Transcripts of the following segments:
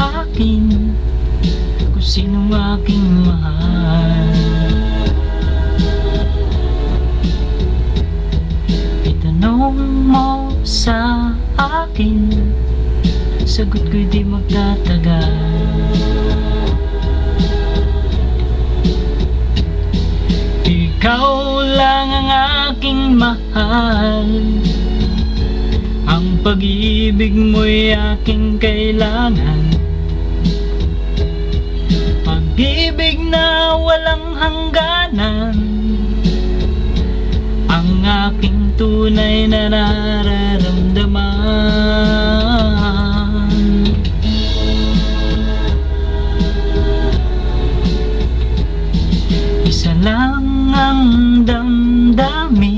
akin. Kung sinong aking mahal. Itanong mo sa akin. Sagot ko'y di magtatagal. Ikaw lang ang aking mahal pag-ibig mo'y aking kailangan. Pag-ibig na walang hangganan. Ang aking tunay na nararamdaman. Isa lang ang damdamin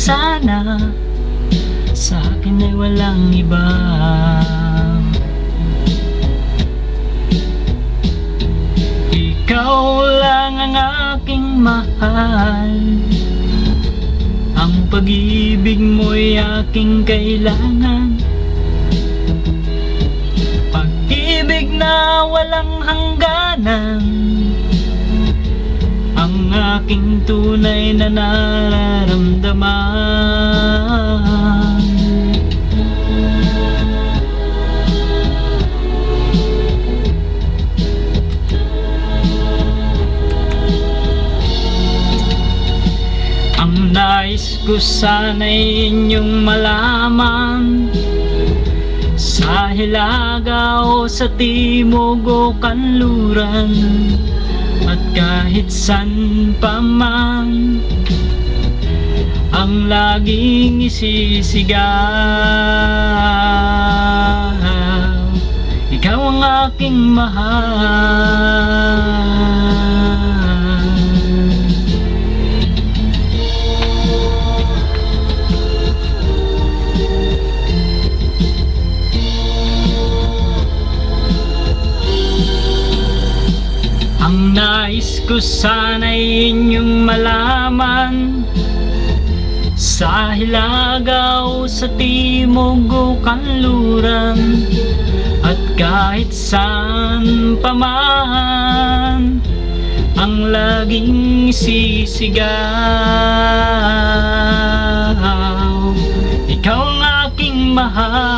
sana Sa akin ay walang iba. Ikaw lang ang aking mahal. Ang pag-ibig mo'y aking kailangan. Pag-ibig na walang hangganan. Ang aking tunay na nararamdaman. Ang nais ko sana'y inyong malaman. Sa hilaga o sa timog o kanluran At kahit san pa man Ang laging isisigaw Ikaw ang aking mahal Ang nais ko sana'y inyong malaman. Sa Hilagaw, sa Timog o Kanluran. At kahit saan pamahan Ang laging sisigaw. Ikaw ang aking mahal.